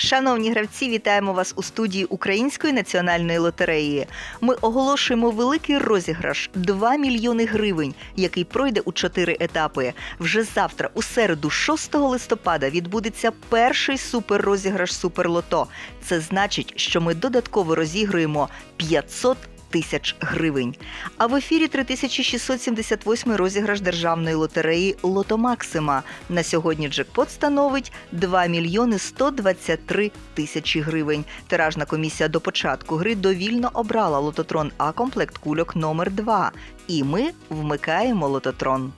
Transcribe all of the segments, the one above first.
Шановні гравці, вітаємо вас у студії Української національної лотереї. Ми оголошуємо великий розіграш 2 мільйони гривень, який пройде у чотири етапи. Вже завтра, у середу, 6 листопада, відбудеться перший суперрозіграш Суперлото. Це значить, що ми додатково розігруємо 500 тисяч гривень. А в ефірі 3678 розіграш державної лотереї Лото Максима. На сьогодні джекпот становить 2 мільйони 123 тисячі гривень. Тиражна комісія до початку гри довільно обрала лототрон А комплект кульок номер 2 І ми вмикаємо лототрон.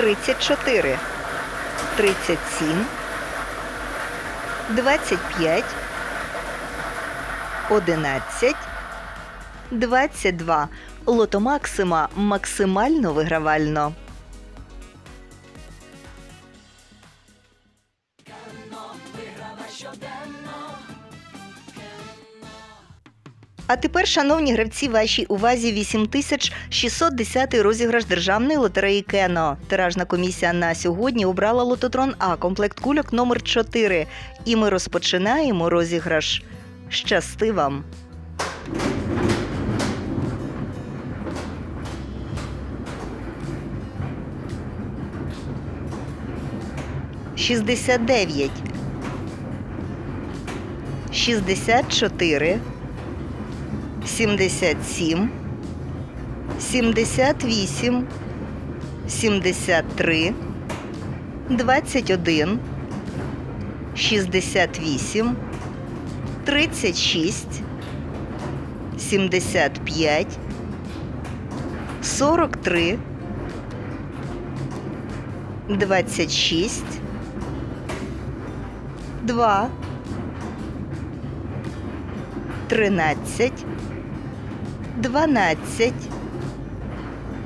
Тридцять чотири, тридцять сім, двадцять п'ять, одинадцять, двадцять два. Лото Максима максимально вигравально. А тепер, шановні гравці, вашій увазі 8610 розіграш державної лотереї Кено. Тиражна комісія на сьогодні обрала лототрон А комплект кульок номер 4 І ми розпочинаємо розіграш. Щасти вам! Шістдесят дев'ять. Шістдесят чотири. 77, 78, 73, 21, 68, 36, 75, 43, 26, 2, 13, 12,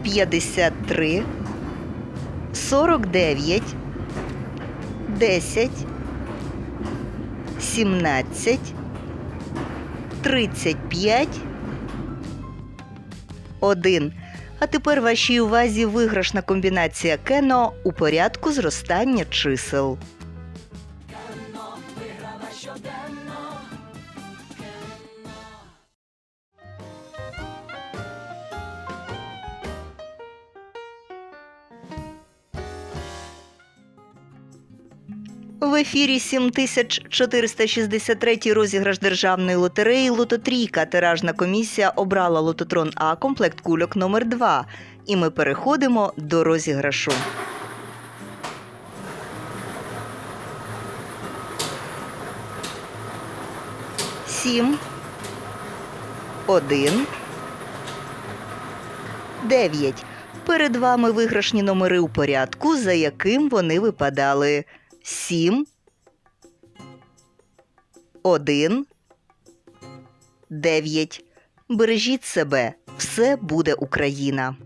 53, 49, 10, 17, 35, 1. А тепер вашій увазі виграшна комбінація кено у порядку зростання чисел. В ефірі 7463 розіграш державної лотереї Лототрійка. Тиражна комісія обрала лототрон А комплект кульок номер 2 І ми переходимо до розіграшу. Сім. Один. Дев'ять. Перед вами виграшні номери у порядку, за яким вони випадали. Сім. Один. Дев'ять. Бережіть себе. Все буде Україна.